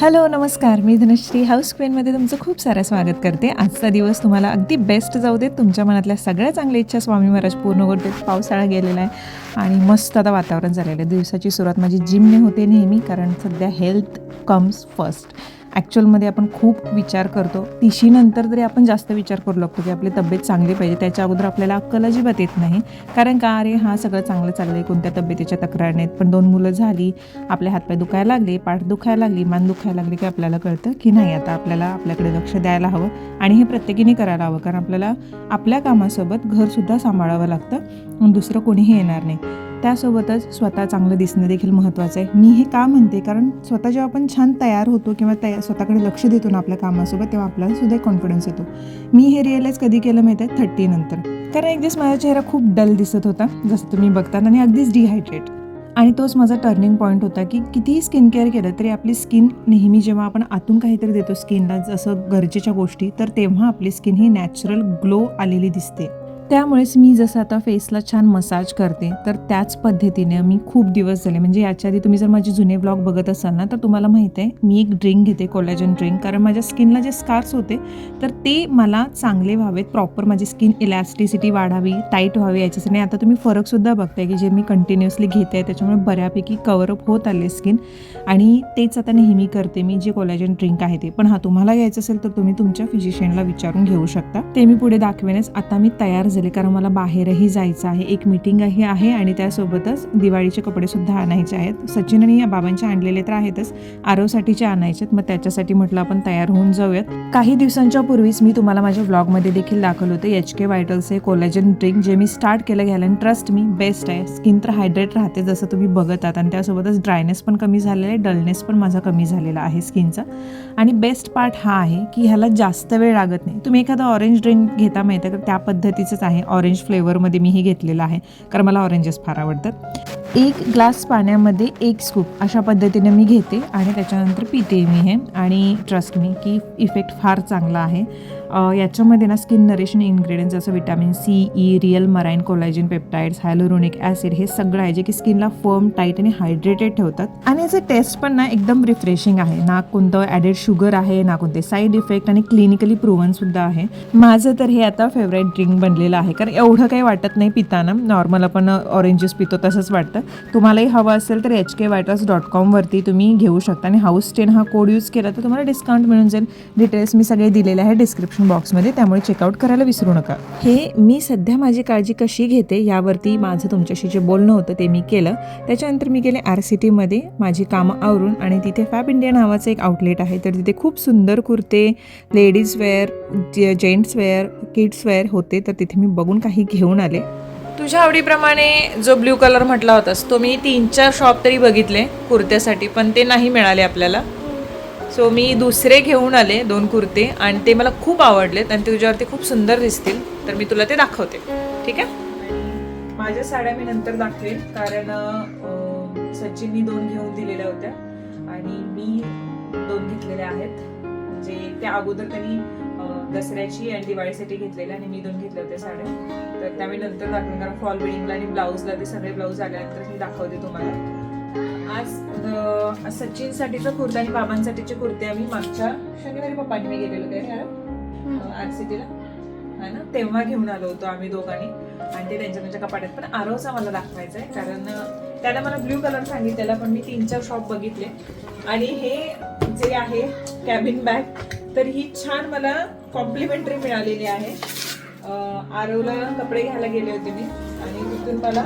Hello नमस्कार. मी Dhanashree house क्वीनमध्ये तुमचं खूप सारं स्वागत करते. आजचा दिवस तुम्हाला अगदी बेस्ट जाऊ देत. तुमच्या मनातल्या सगळ्या चांगल्या इच्छा स्वामी महाराज पूर्ण करते पावसाळा गेलेला आहे आणि मस्त आता वातावरण झालेलं आहे. दिवसाची सुरुवात माझी जिमने होते नेहमी कारण सध्या हेल्थ कम्स फर्स्ट ॲक्च्युअलमध्ये आपण खूप विचार करतो. तिशीनंतर तरी आपण जास्त विचार करू लागतो की आपली तब्येत चांगली पाहिजे त्याच्या अगोदर आपल्याला अक्कल अजिबात येत नाही. कारण का? अरे हा सगळं चांगलं चाललं आहे कोणत्या तब्येतीच्या तक्रार नाहीत पण दोन मुलं झाली आपले हातपाय दुखायला लागले पाठ दुखायला लागली मान दुखायला लागली की आपल्याला कळतं की नाही आता आपल्याला आपल्याकडे लक्ष द्यायला हवं आणि हे प्रत्येकीने करायला हवं. कारण आपल्याला आपल्या कामासोबत घरसुद्धा सांभाळावं लागतं. दुसरं कोणीही येणार नाही. त्यासोबतच स्वतः चांगलं दिसणं देखील महत्त्वाचं आहे. मी हे का म्हणते? कारण स्वतः जेव्हा आपण छान तयार होतो किंवा तया स्वतःकडे लक्ष देतो ना आपल्या कामासोबत तेव्हा आपल्याला सुद्धा एक कॉन्फिडन्स येतो. मी हे रिअलाईज कधी केलं माहिती आहे? थर्टी नंतर. कारण एक दिवस माझा चेहरा खूप डल दिसत होता जसं तुम्ही बघतात आणि अगदीच डिहायड्रेट आणि तोच माझा टर्निंग पॉईंट होता की कितीही स्किन केअर केलं तरी आपली स्किन नेहमी जेव्हा आपण आतून काहीतरी देतो स्किनला जसं गरजेच्या गोष्टी तर तेव्हा आपली स्किन ही नॅचरल ग्लो आलेली दिसते. त्यामुळेच मी जसं आता फेसला छान मसाज करते तर त्याच पद्धतीने मी खूप दिवस झाले. म्हणजे याच्या आधी तुम्ही जर माझे जुने ब्लॉग बघत असाल ना तर तुम्हाला माहिती आहे मी एक ड्रिंक घेते कोलॅजन ड्रिंक कारण माझ्या स्किनला जे स्कार्स होते तर ते मला चांगले व्हावेत प्रॉपर माझी स्किन इलॅस्टिसिटी वाढावी टाईट व्हावी याच्यासाठी. आता तुम्ही फरकसुद्धा बघताय की जे मी कंटिन्युअसली घेते त्याच्यामुळे बऱ्यापैकी कवरअप होत आले स्किन आणि तेच आता नेहमी करते मी जे कोलॅजन ड्रिंक आहे ते. पण हा तुम्हाला घ्यायचं असेल तर तुम्ही तुमच्या फिजिशियनला विचारून घेऊ शकता. ते मी पुढे दाखवेनच. आता मी तयार वाजले कारण मला बाहेरही जायचं आहे. एक मीटिंगही आहे आणि त्यासोबतच दिवाळीचे कपडेसुद्धा आणायचे आहेत. सचिन आणि या बाबांचे आणलेले तर आहेतच. आरवसाठीचे आणायचे आहेत. मग त्याच्यासाठी म्हटलं आपण तयार होऊन जाऊयात. काही दिवसांच्या पूर्वीच मी तुम्हाला माझ्या ब्लॉगमध्ये देखील दाखवलं होतं. एच के वायटल्स हे कोलॅजन ड्रिंक जे मी स्टार्ट केलं घ्यायला. आणि ट्रस्ट मी बेस्ट आहे. स्किन तर हायड्रेट राहते जसं तुम्ही बघत आहात आणि त्यासोबतच ड्रायनेस पण कमी झालेला आहे. डलनेस पण माझा कमी झालेला आहे स्किनचा आणि बेस्ट पार्ट हा आहे की ह्याला जास्त वेळ लागत नाही. तुम्ही एखादा ऑरेंज ड्रिंक घेता माहिती तर का? त्या पद्धतीचंच आहे. ऑरेंज फ्लेवरमध्ये मी हे घेतलेलं आहे. कारण मला ऑरेंजेस फार आवडतात. एक ग्लास पाण्यामध्ये एक स्कूप अशा पद्धतीने मी घेते आणि त्याच्यानंतर पिते मी हे. आणि ट्रस्ट मी की इफेक्ट फार चांगला आहे. याच्यामध्ये ना स्किन नरेशन इन्ग्रेडियंट्स जसं vitamin C E real marine collagen peptides hyaluronic acid हे सगळं आहे जे की स्किनला फर्म टाईट आणि हायड्रेटेड ठेवतात. आणि याचं टेस्ट पण ना एकदम रिफ्रेशिंग आहे. ना कोणतं ॲडेड शुगर आहे ना कोणते साईड इफेक्ट आणि क्लिनिकली प्रूव्हन सुद्धा आहे. माझं तर हे आता फेवरेट ड्रिंक बनलेलं आहे. कारण एवढं काही वाटत नाही पिताना. नॉर्मल आपण ऑरेंजेस पितो तसंच वाटतं. तुम्हालाही हवं असेल तर एच के वायटर्स डॉट कॉमवरती तुम्ही घेऊ शकता. आणि हाऊस टेन हा कोड यूज केला तर तुम्हाला डिस्काउंट मिळून जाईल. डिटेल्स मी सगळे दिलेले आहे डिस्क्रिप्शन बॉक्समध्ये त्यामुळे चेकआउट करायला विसरू नका. हे मी सध्या माझी काळजी कशी घेते यावरती माझं तुमच्याशी जे बोलणं होतं ते मी केलं. त्याच्यानंतर मी गेले आर सी टीमध्ये माझी कामं आवरून आणि तिथे फॅब इंडिया नावाचं एक आउटलेट आहे. तर तिथे खूप सुंदर कुर्ते ladies wear gents wear kids wear होते. तर तिथे मी बघून काही घेऊन आले. तुझ्या आवडीप्रमाणे जो ब्ल्यू कलर म्हटला होतास तो मी तीन चार शॉप तरी बघितले कुर्त्यासाठी पण ते नाही मिळाले आपल्याला. सो मी दुसरे घेऊन आले दोन कुर्ते आणि ते मला खूप आवडलेत आणि तुझ्यावरती खूप सुंदर दिसतील तर मी तुला ते दाखवते. ठीक आहे? माझ्या साड्या मी नंतर दाखवेन कारण सचिननी दोन घेऊन दिलेल्या होत्या आणि मी दोन घेतलेल्या आहेत. म्हणजे त्या अगोदर त्यांनी दसऱ्याची आणि दिवाळीसाठी घेतलेल्या आणि मी दोन घेतल्या होत्या साड्या. तर त्या मी नंतर दाखवेन कारण फॉल बिडिंगला आणि ब्लाऊजला ते सगळे ब्लाऊज आल्यानंतर मी दाखवते तुम्हाला. आज सचिनसाठीचा कुर्ता आणि बाबांसाठीचे कुर्ते आम्ही मागच्या शनिवारी पप्पांनी मी गेलेलो काय आर सिटीला है ना? तेव्हा घेऊन आलो होतो आम्ही दोघांनी. आणि ते त्यांच्या त्यांच्या कपाट्यात पण आरोचा मला दाखवायचा आहे कारण त्याला मला ब्ल्यू कलर सांगितलेला पण मी तीन चार शॉप बघितले. आणि हे जे आहे कॅबिन बॅग तर ही छान मला कॉम्प्लिमेंटरी मिळालेली आहे. आरवला कपडे घ्यायला गेले होते मी आणि तिथून मला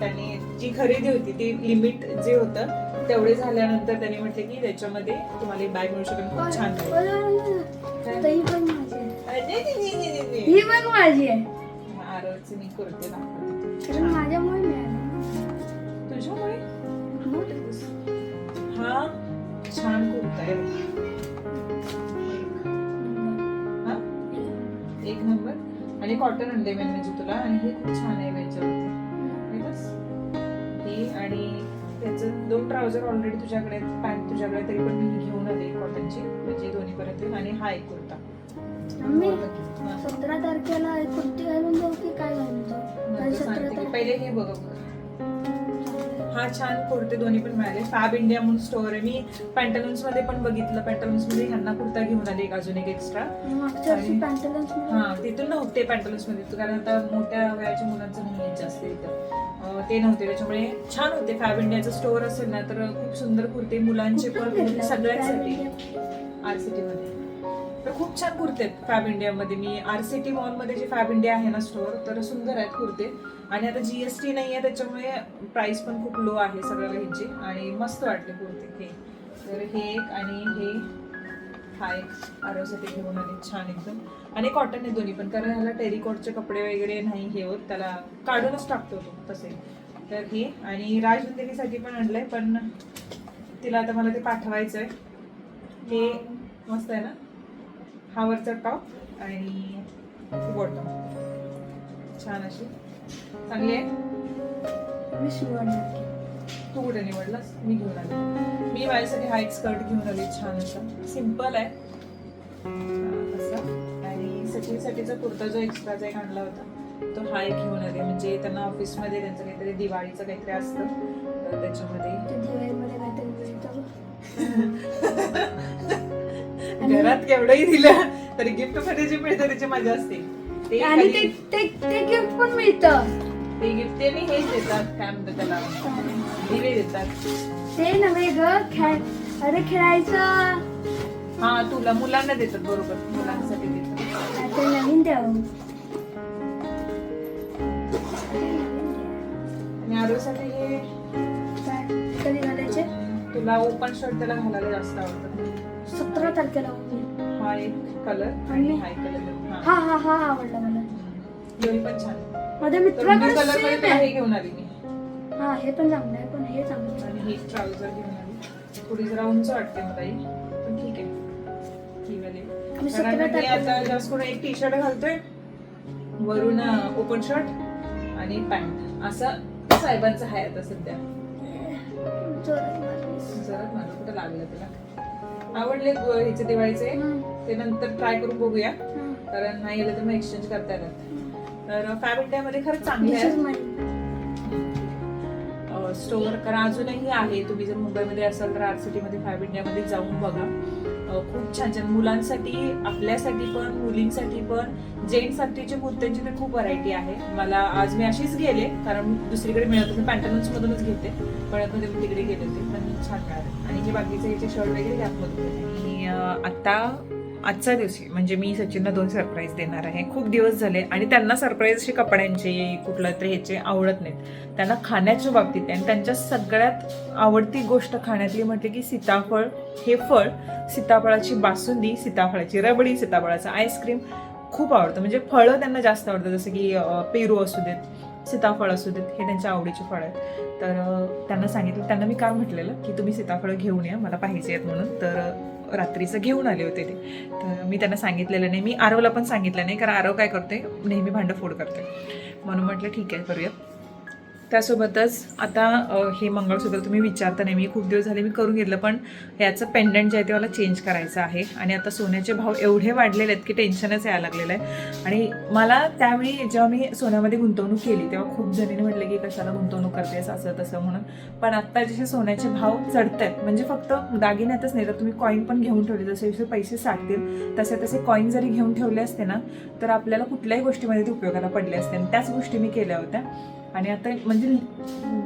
त्यांनी जी खरेदी होती ती लिमिट जे होतं तेवढे झाल्यानंतर त्यांनी म्हटले की त्याच्यामध्ये तुम्हाला एक बॅग मिळू शकेल. खूप छान. ही पण माझी आहे. ही आरवचे मी कुर्ते कारण माझ्यामुळे हा छान कुर्ता आहे हा? एक नंबर. आणि कॉटन आणले मी म्हणजे तुला. आणि हे खूप छान आहे याच्यावरती हे आणि त्याचं दोन ट्राउझर ऑलरेडी तुझ्याकडे पॅन्ट तुझ्याकडे तरी पण मी घेऊन आले कॉटनची म्हणजे दोन्ही परत येईल आणि हा एक कुर्ता. सतरा तारखेला एक कुर्ती घालून जाऊ की काय घालून जाऊ? पहिले हे बघ. हा छान कुर्ते दोन्ही पण मिळाले. फॅब इंडिया म्हणून स्टोअर आहे मी पॅन्टलून्समध्ये पण बघितलं. पॅन्टलून्समध्ये ह्यांना कुर्ता घेऊन आले एक अजून एक एक्स्ट्रा हा तिथून नव्हते पॅन्टलून्समध्ये. कारण आता मोठ्या वयाच्या मुलांचं नाही जास्त इथं. ते नव्हते. त्याच्यामुळे छान होते. फॅब इंडियाचं स्टोअर असेल ना तर खूप सुंदर कुर्ते मुलांचे पण सगळ्यांसाठी. आर सी टी मध्ये. तर खूप छान कुर्ते आहेत फॅब इंडियामध्ये मी आर सी टी मॉलमध्ये जे फॅब इंडिया आहे ना स्टोअर तर सुंदर आहेत कुर्ते. आणि आता जीएसटी नाही आहे त्याच्यामुळे प्राइस पण खूप लो आहे सगळ्या ह्याची आणि मस्त वाटले कुर्ते. हे तर हे एक आणि हे हा एक आरोसाठी घेऊन आले. छान एकदम. आणि कॉटन आहे दोन्ही पण. कारण ह्याला टेरिकॉटचे कपडे वगैरे नाही हे होत. त्याला काढूनच टाकतो तो तसे. तर हे आणि राजवंदिनीसाठी पण आणलंय पण तिला आता मला ते पाठवायचं आहे हे मस्त आहे ना? हा वरचा टॉप आणि बॉटम छान अशी. चांगली आहे. मी शिवणार तू कुठे निवडलास? मी घेऊन आले. मी माझ्यासाठी हा एक स्कर्ट घेऊन आले. छान असा. सिंपल आहे. असा. आणि सचिनसाठीचा कुर्ता जो एक्स्ट्राचा एक आणला होता तो हा एक घेऊन आले. म्हणजे त्यांना ऑफिसमध्ये त्यांचं काहीतरी दिवाळीचं काहीतरी असतं तर त्याच्यामध्ये घरात केवढंही दिलं तरी गिफ्टमध्ये जे मिळतं त्याची मजा असते. ते आणि ते खाली- ते ते गिफ्ट पण मिळतं. ते गिफ्ट ते नाही हेच देतात काय म्हणतात त्याला. दिवे देतात. ते नव्हे ग खेळ अरे खेळायचं. हा तुला मुलांना देतात बरोबर. मुलांसाठी देतात. नवीन द्यावं आणि आरोसाठी हे काय? कधी घालायचे? तुला ओपन शर्ट त्याला घालायला जास्त आवडतं. सतरा तारखेला होती. हा एक कलर आणि आणि? हा एक कलर हा. हा हा आवडला मला. दोन्ही पण छान. आहे. माझ्या तर मित्राकडे कलरमध्ये सेम तुला आहे. घेऊन आली मी. हा हे पण चांगलं आहे पण हे चांगलं आहे. आणि हे ट्राउझर घेऊन आली. थोडी जरा उंच वाटते मला ही. पण ठीक आहे. ही वाली आणि कारण सतरा मी आता जास्त करून एक टी शर्ट घालतोय. वरून ओपन शर्ट आणि पॅन्ट असं साहेबांचं आहे आता सध्या. जोरात मारलीस. जरा कुठं लागलं तुला? आवडले ह्याचे दिवाळीचे. ते नंतर ट्राय करून बघूया. कारण नाही गेलं तर मग एक्सचेंज करता येतात. तर फॅब इंडियामध्ये खरंच चांगले आहे. स्टोअर कारण अजूनही आहे. तुम्ही जर मुंबईमध्ये असाल तर आरमध्ये फॅब इंडियामध्ये जाऊन बघा. खूप छान छान. मुलांसाठी आपल्यासाठी पण मुलींसाठी पण जेंट्ससाठीचे कुर्त्यांची तर खूप व्हरायटी आहे. मला आज मी अशीच गेले कारण दुसरीकडे मिळत होते पॅन्टलून्स मधूनच घेते. पळतमध्ये मी तिकडे गेले होते पण छान मिळाले. आणि जे बाकीचे याचे शर्ट वगैरे त्यातमधून आणि आता आजच्या दिवशी म्हणजे मी सचिनला दोन सरप्राईज देणार आहे. खूप दिवस झाले आणि त्यांना सरप्राईज असे कपड्यांचे कुठलं तरी ह्याचे आवडत नाहीत. त्यांना खाण्याच्या बाबतीत आहे आणि त्यांच्या सगळ्यात आवडती गोष्ट खाण्यातली म्हटली की सीताफळ. हे फळ सीताफळाची बासुंदी सीताफळाची रबडी सीताफळाचं आईस्क्रीम खूप आवडतं. म्हणजे फळं त्यांना जास्त आवडतं जसं की पेरू असू देत सीताफळ असू देत हे त्यांच्या आवडीचे फळ आहेत. तर त्यांना सांगितलं त्यांना मी काय म्हटलेलं की तुम्ही सीताफळं घेऊन या मला पाहिजे आहेत म्हणून. तर रात्रीचं घेऊन आले होते ते. तर मी त्यांना सांगितलेलं नाही. मी आरवला पण सांगितलं नाही कारण आरव काय करते नेहमी भांडं फोड करते म्हणून म्हटलं ठीक आहे करूया. त्यासोबतच आता हे मंगळसूत्र तुम्ही विचारता नाही मी खूप दिवस झाले मी करून घेतलं पण याचं पेंडंट जे आहे ते मला चेंज करायचं आहे. आणि आता सोन्याचे भाव एवढे वाढलेले आहेत की टेन्शनच यायला लागलेलं आहे. आणि मला त्यावेळी जेव्हा मी सोन्यामध्ये गुंतवणूक केली तेव्हा खूप जणींनी म्हटलं की कशाला गुंतवणूक करतेस असं तसं म्हणून. पण आत्ता जसे सोन्याचे भाव चढत आहेत म्हणजे फक्त दागिन्यातच नाही तर तुम्ही कॉईन पण घेऊन ठेवले जसे जसे पैसे साठतील तसे तसे कॉईन जरी घेऊन ठेवले असते ना तर आपल्याला कुठल्याही गोष्टीमध्ये ते उपयोगाला पडले असते. आणि त्याच गोष्टी मी केल्या होत्या. आणि आता म्हणजे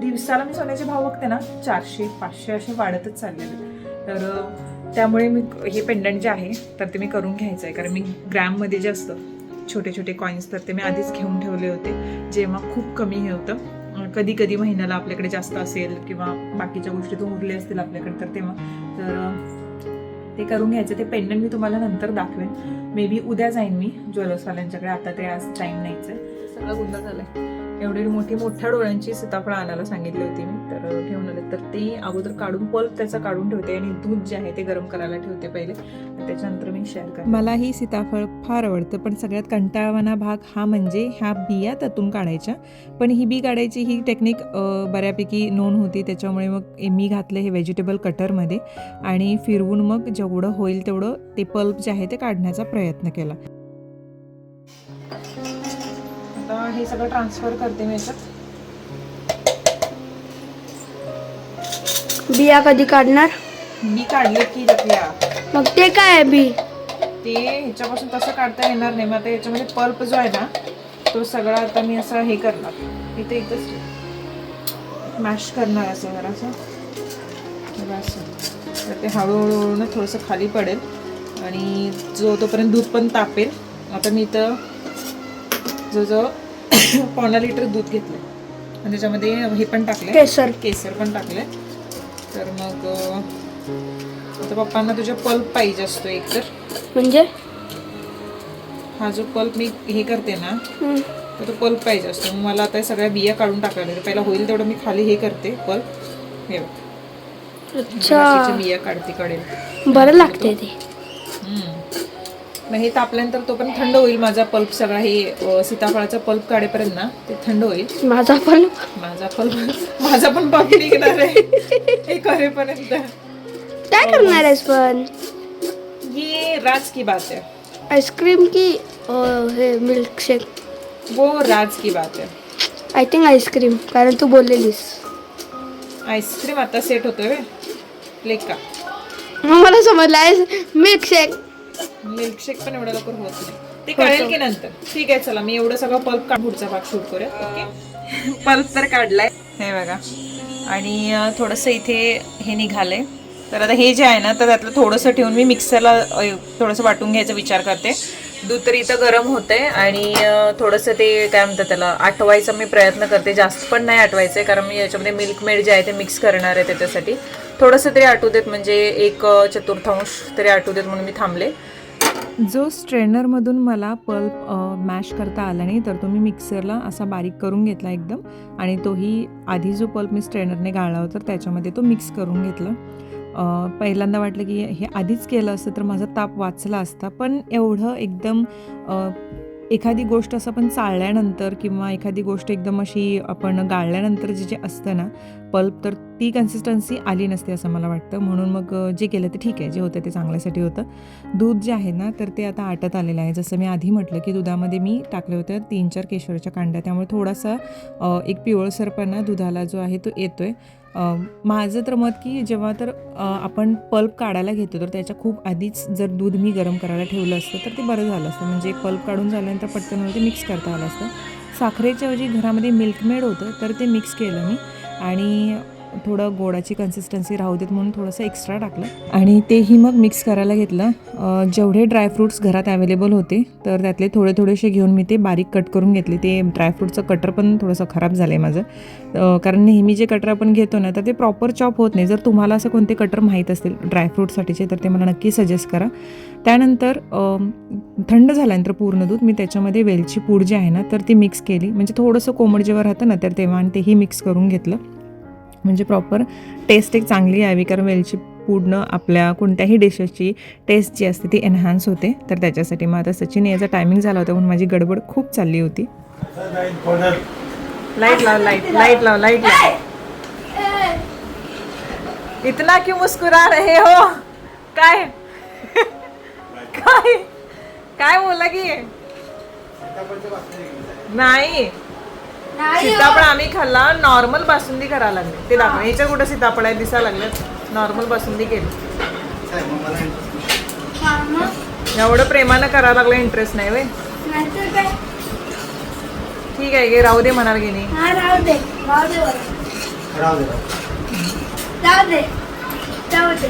दिवसाला मी सोन्याचे भाव बघते ना चारशे पाचशे असे वाढतच चाललेले तर त्यामुळे मी हे पेंडंट जे आहे तर ते मी करून घ्यायचं आहे कारण मी ग्रॅममध्ये जे असतं छोटे छोटे कॉईन्स तर ते मी आधीच घेऊन ठेवले होते जेव्हा खूप कमी हे होतं. कधी कधी महिन्याला आपल्याकडे जास्त असेल किंवा बाकीच्या गोष्टी तो उरले असतील आपल्याकडे तर तेव्हा. तर ते करून घ्यायचं. ते पेंडंट मी तुम्हाला नंतर दाखवेन. मे बी उद्या जाईन मी ज्वेलर्सवाल्यांच्याकडे. आता ते आज टाईम नाहीच आहे. सगळं गुंड आहे एवढी मोठी मोठ्या डोळ्यांची सीताफळ आणायला सांगितली होती मी. तर घेऊन आले तर ते अगोदर काढून पल्प त्याचा काढून ठेवते आणि दूध जे आहे ते गरम करायला ठेवते पहिले. त्याच्यानंतर मी शेअर करते. मलाही सीताफळ फार आवडतं पण सगळ्यात कंटाळवाना भाग हा म्हणजे ह्या बिया त्यातून काढायच्या. पण ही बी काढायची ही टेक्निक बऱ्यापैकी नोंद होती. त्याच्यामुळे मग ए- मी घातलं हे व्हेजिटेबल कटरमध्ये आणि फिरवून मग जेवढं होईल तेवढं ते पल्प जे आहे ते काढण्याचा प्रयत्न केला. हे सगळं ट्रान्सफर करते मी याच्यात. बिया कधी काढणार? बी काढले की आपल्या मग ते काय आहे बी? ते ह्याच्यापासून तसं काढता येणार नाही. मग आता याच्यामध्ये पल्प जो आहे ना तो सगळा आता मी असं हे करणार. इथे इथंच मॅश करणार असं जरासं. असं. तर ते हळूहळू हळू ना थोडंसं खाली पडेल. आणि जो तोपर्यंत दूध पण तापेल आता मी इथं जवळजवळ पावणा लिटर दूध घेतलं आणि त्याच्यामध्ये हे पण टाकलं केसर. केसर पण टाकले तर मग आता पप्पांना तुझ्या पल्प पाहिजे असतो एक तर. म्हणजे? हा जो पल्प मी हे करते ना. तर तो पल्प पाहिजे असतो. मग मला आता सगळ्या बिया काढून टाकायला. पहिला होईल तेवढं मी खाली हे करते पल्प. हे बघ. बिया काढते कडेल. बरं लागते ते. मग हे तापल्यानंतर तो पण थंड होईल माझा पल्प सगळा हे सीताफळाचा पल्प काढेपर्यंत ना ते थंड होईल. माझा पण माझा पल्प माझा पण पल्प निघणार आहे. हे करेपर्यंत. काय करणार आहेस पण? ये राज की बात है आईस्क्रीम की हे मिल्कशेक वो राज की बात है आय थिंक आईस्क्रीम कारण तू बोललेलीस. आईस्क्रीम आता सेट होतोय का? मग मला समजलं आहे मिल्कशेक मिल्कशेक पण एवढ्या लवकर होत नाही. ते कळेल की नंतर. ठीक आहे चला मी एवढं सगळं पल्प काढ पुढचा भाग शूट करूया ओके? पल्प तर काढलाय. हे बघा. आणि थोडंसं इथे हे निघालंय. तर आता हे जे आहे ना तर त्यातलं थोडंसं ठेवून मी मिक्सरला थोडंसं वाटून घ्यायचा विचार करते. दूध तर इथं गरम होतंय आणि थोडंसं ते काय म्हणतात त्याला आटवायचा मी प्रयत्न करते. जास्त पण नाही आटवायचं कारण मी याच्यामध्ये मिल्क मेड जे आहे ते मिक्स करणार आहे त्याच्यासाठी. थोडंसं तरी आटू देत म्हणजे एक चतुर्थांश तरी आटू देत म्हणून मी थांबले. जो स्ट्रेनरमधून मला पल्प मॅश करता आला नाही तर तो मी मिक्सरला असा बारीक करून घेतला एकदम. आणि तोही आधी जो पल्प मी स्ट्रेनरने गाळला होता त्याच्यामध्ये तो मिक्स करून घेतला. पहिल्यांदा वाटलं की हे आधीच केलं असतं तर माझा ताप वाचला असता. पण एवढं एकदम एखादी गोष्ट असं आपण चाळल्यानंतर किंवा एखादी गोष्ट एकदम अशी आपण गाळल्यानंतर जे जे असतं ना पल्प तर ती कन्सिस्टन्सी आली नसते असं मला वाटतं. म्हणून मग जे केलं ते ठीक आहे जे होतं ते चांगल्यासाठी होतं. दूध जे आहे ना तर ते आता आटत आलेलं आहे. जसं मी आधी म्हटलं की दुधामध्ये मी टाकले होते तीन चार केशराच्या कांड्या. त्यामुळे थोडासा एक पिवळसरपणा दुधाला जो आहे तो येतो आहे माझं तर मत की जेव्हा तर आपण पल्प काढायला घेतो तर त्याच्या खूप आधीच जर दूध मी गरम करायला ठेवलं असतं तर ते बरं झालं असतं. म्हणजे पल्प काढून झाल्यानंतर पटकन ते मिक्स करता आलं असतं. साखरेच्या ऐवजी घरामध्ये मिल्कमेड होतं तर ते मिक्स केलं मी. आणि थोडं गोडाची कन्सिस्टन्सी राहू देत म्हणून थोडंसं एक्स्ट्रा टाकलं. आणि तेही मग मिक्स करायला घेतलं. जेवढे ड्रायफ्रूट्स घरात अवेलेबल होते तर त्यातले थोडे थोडेसे घेऊन मी ते बारीक कट करून घेतले. ते ड्रायफ्रूटचं कटर पण थोडंसं खराब झालं आहे माझं कारण नेहमी जे कटर आपण घेतो ना तर ते प्रॉपर चॉप होत नाही. जर तुम्हाला असं कोणते कटर माहीत असतील ड्रायफ्रूटसाठीचे तर ते मला नक्की सजेस्ट करा. त्यानंतर थंड झाल्यानंतर पूर्ण दूध मी त्याच्यामध्ये वेलची पूड जी आहे ना तर ती मिक्स केली. म्हणजे थोडंसं कोमट जेव्हा राहतं ना तर तेव्हा आणि तेही मिक्स करून घेतलं. म्हणजे प्रॉपर टेस्ट एक चांगली यावी कारण वेलची पूडनं आपल्या कोणत्याही डिशेसची टेस्ट जी असते ती एन्हान्स होते. तर त्याच्यासाठी मग आता सचिन याचा टायमिंग झाला होता म्हणून माझी गडबड खूप चालली होती. लाइट लाव लाइट लाइट लाव लाइट लाव. इतना क्यों मुस्कुरा रहे हो? काय? काय? काय बोला की? नाही. सीताफळ आम्ही खाल्ला नॉर्मल बासुंदी करायला लागले. ते दाखव याच्या कुठं सीताफळ आहे? दिसायला लागले. नॉर्मल बासुंदी केली. एवढं प्रेमानं करायला लागलं इंटरेस्ट नाही वे ठीक आहे गे राहू दे म्हणाल हा जाऊ दे.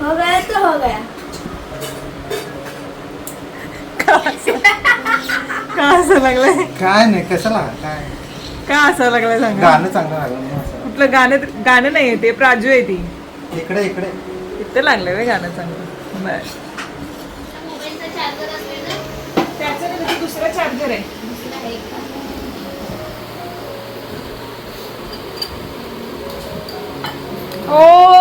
हो गया तो हो गया. का असं लागलंय? काय नाही कशाला? काय? का असं लागलंय सांगा? गाणं चांगलं लागलं म्हणून असं. कुठलं गाणं गाणं नाही ते प्राजू आहे ती. इकडे इकडे. इथं लागलंय वे गाणं चांगलं. बर. नाही, त्याचं दुसरं चार्जर आहे. ओ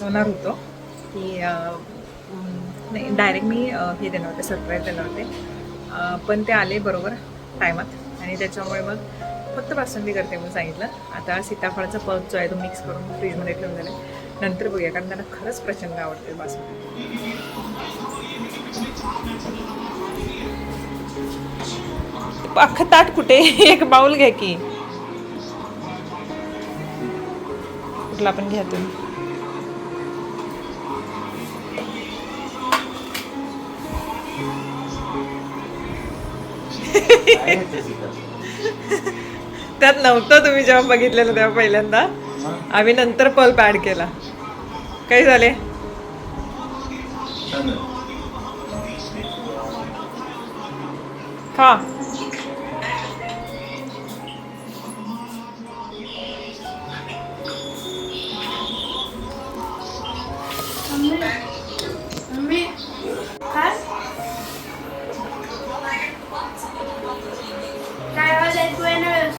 बसवणार होतो की नाही डायरेक्ट मी हे देणार होते सरप्राईज देणार होते. पण ते आले बरोबर टायमात. आणि त्याच्यामुळे मग फक्त बासुंदी करते म्हणून सांगितलं. आता सीताफळाचा पल्प जो आहे तो मिक्स करून फ्रीजमध्ये ठेवून दिला नंतर बघूया कारण त्यांना खरंच प्रचंड आवडते बासुंदी अख्खं ताट कुठे? एक बाउल घ्या की. कुठला पण घ्या तुम्ही. त्यात नव्हतं तुम्ही जेव्हा बघितलेलं तेव्हा पहिल्यांदा? आम्ही नंतर पल्प ऍड केला काय झाले. खा